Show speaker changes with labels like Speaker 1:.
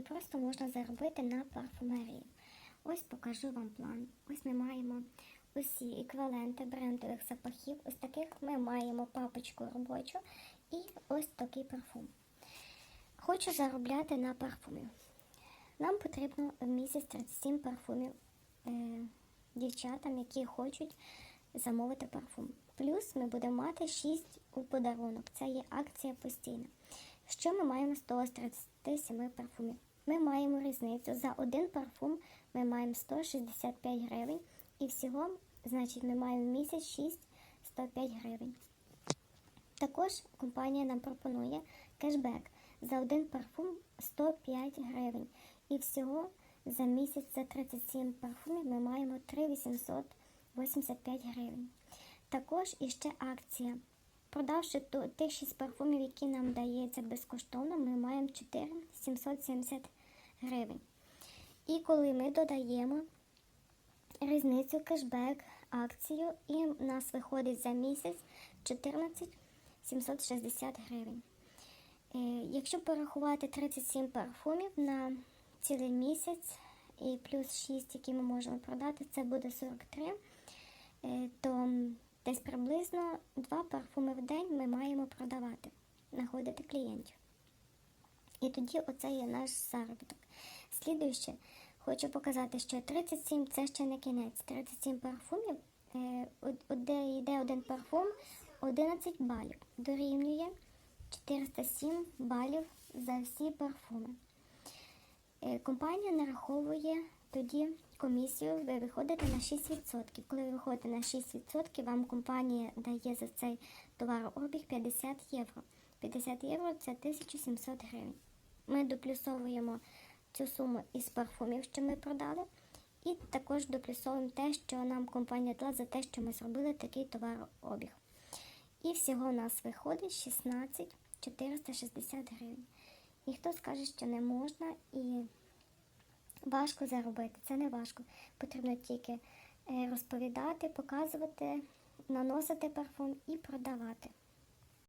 Speaker 1: і просто можна заробити на парфумерії. Ось покажу вам план. Ось ми маємо усі еквіваленти брендових запахів. Ось таких ми маємо папочку робочу і ось такий парфум. Хочу заробляти на парфумі. Нам потрібно в місяць 37 парфумів е, дівчатам, які хочуть замовити парфум. Плюс ми будемо мати 6 у подарунок. Це є акція постійна. Що ми маємо з того з 37 парфумів? Ми маємо різницю. За один парфум ми маємо 165 гривень. І всього, значить, ми маємо в місяць 6 105 гривень. Також компанія нам пропонує кешбек за один парфум 105 гривень. І всього за місяць за 37 парфумів ми маємо 3885 гривень. Також іще акція. Продавши тих 6 парфумів, які нам дається безкоштовно, ми маємо 4770 гривень. І коли ми додаємо різницю кешбек, акцію, і в нас виходить за місяць 14 760 гривень. Е, Якщо порахувати 37 парфумів на цілий місяць і плюс 6, які ми можемо продати, це буде 43, е, то десь приблизно 2 парфуми в день ми маємо продавати, знаходити клієнтів. І тоді оце є наш заробіток. Слідуюче, хочу показати, що 37 це ще не кінець. 37 парфумів, е, де йде один парфум, 11 балів. Дорівнює 407 балів за всі парфуми. Е, Компанія нараховує тоді комісію, ви виходите на 6%. Коли ви виходите на 6%, вам компанія дає за цей товарообіг 50 євро. 50 євро це 1700 гривень. Ми доплюсовуємо цю суму із парфумів, що ми продали, і також доплюсовуємо те, що нам компанія дала за те, що ми зробили такий товарообіг. І всього у нас виходить 16 460 гривень. Ніхто скаже, що не можна і важко заробити. Це не важко. Потрібно тільки е, розповідати, показувати, наносити парфум і продавати.